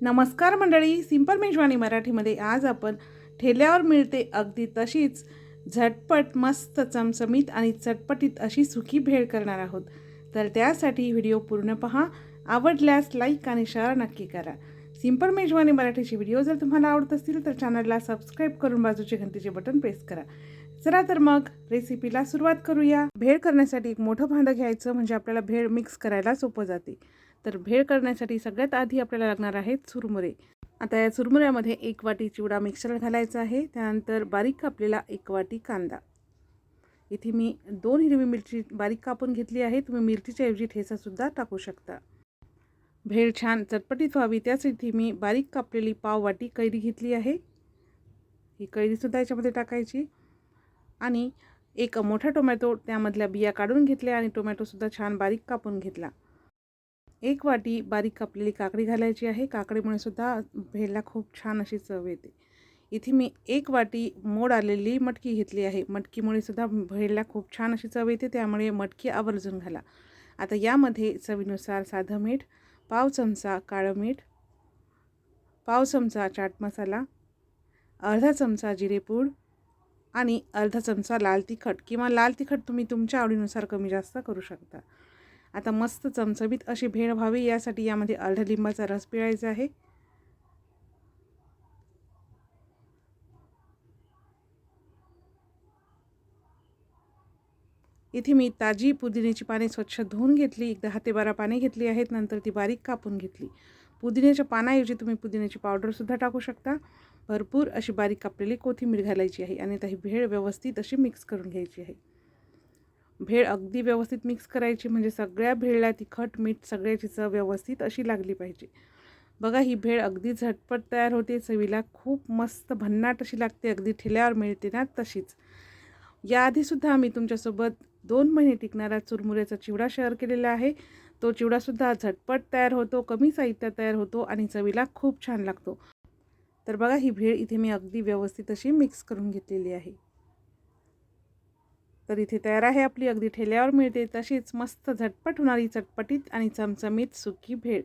नमस्कार मंडळी सिंपल मेजवानी मराठीमध्ये आज आपण ठेल्यावर मिळते अगदी तशीच झटपट मस्त चमचमीत आणि चटपटीत अशी सुखी भेळ करणार आहोत. तर त्यासाठी व्हिडिओ पूर्ण पहा आवडल्यास लाईक आणि शेअर नक्की करा. सिंपल मेजवानी मराठीचे व्हिडिओ जर तुम्हाला आवडत असतील तर चॅनलला सबस्क्राईब करून बाजूचे घंटीचे बटन प्रेस करा. चला तर मग रेसिपीला सुरुवात करूया. भेळ करण्यासाठी एक मोठं भांडं घ्यायचं म्हणजे आपल्याला भेळ मिक्स करायला सोपं जाते. तर भेळ करण्यासाठी सगळ्यात आधी आपल्याला लागणार आहेत चुरमुरे आता या चुरमुऱ्यामध्ये एक वाटी चिवडा मिक्सर घालायचा आहे. त्यानंतर बारीक कापलेला एक वाटी कांदा. इथे मी दोन हिरवी मिरची बारीक कापून घेतली आहे. तुम्ही मिरचीच्या ऐवजी ठेचासुद्धा टाकू शकता. भेळ छान चटपटीत व्हावी. त्यासाठी मी बारीक कापलेली पाव वाटी कैरी घेतली आहे. ही कैरीसुद्धा याच्यामध्ये टाकायची. आणि एक मोठा टोमॅटो त्यामधल्या बिया काढून घेतल्या आणि टोमॅटोसुद्धा छान बारीक कापून घेतला. एक वाटी बारीक कापलेली काकडी घालायची आहे. काकडीमुळे सुद्धा भेळला खूप छान अशी चव येते. इथे मी एक वाटी मोड आलेली मटकी घेतली आहे. मटकीमुळे सुद्धा भेळला खूप छान अशी चव येते. त्यामुळे मटकी आवर्जून घाला. आता यामध्ये चवीनुसार साधं मीठ पाव चमचा काळं मीठ पाव चमचा चाट मसाला अर्धा चमचा जिरेपूड आणि अर्धा चमचा लाल तिखट किंवा लाल तिखट तुम्ही तुमच्या आवडीनुसार कमी जास्त करू शकता. आता मस्त चमचमीत अशी भेळ व्हावी यासाठी यामध्ये अर्धा लिंबाचा रस पिळायचा आहे. इथे मी ताजी पुदिन्याची पाने स्वच्छ धुवून घेतली एकदा हाते बारा पाने घेतली आहेत नंतर ती बारीक कापून घेतली. पुदिन्याच्या पानाऐवजी तुम्ही पुदिन्याची पावडरसुद्धा टाकू शकता. भरपूर अशी बारीक कापलेली कोथिंबीर घालायची आहे आणि ती भेळ व्यवस्थित अशी मिक्स करून घ्यायची आहे. भेळ अगदी व्यवस्थित मिक्स करायची म्हणजे सगळ्या भेळला तिखट मीठ सगळ्याची चव व्यवस्थित अशी लागली पाहिजे. बघा ही भेळ अगदी झटपट तयार होते चवीला खूप मस्त भन्नाट अशी लागते अगदी ठेल्यावर मिळते ना तशीच. याआधीसुद्धा आम्ही तुमच्यासोबत दोन महिने टिकणारा चुरमुऱ्याचा चिवडा शेअर केलेला आहे. तो चिवडासुद्धा झटपट तयार होतो कमी साहित्यात तयार होतो आणि चवीला खूप छान लागतो. तर बघा ही भेळ इथे मी अगदी व्यवस्थित अशी मिक्स करून घेतलेली आहे. तर इथे तयार आहे आपली अगदी ठेल्यावर मिळते तशीच मस्त झटपट होणारी चटपटीत आणि चमचमीत सुकी भेळ.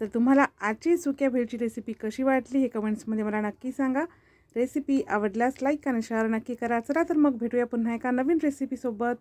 तर तुम्हाला आजची सुक्या भेळची रेसिपी कशी वाटली हे कमेंट्समध्ये मला नक्की सांगा. रेसिपी आवडल्यास लाईक आणि शेअर नक्की करा. चला तर मग भेटूया पुन्हा एका नवीन रेसिपीसोबत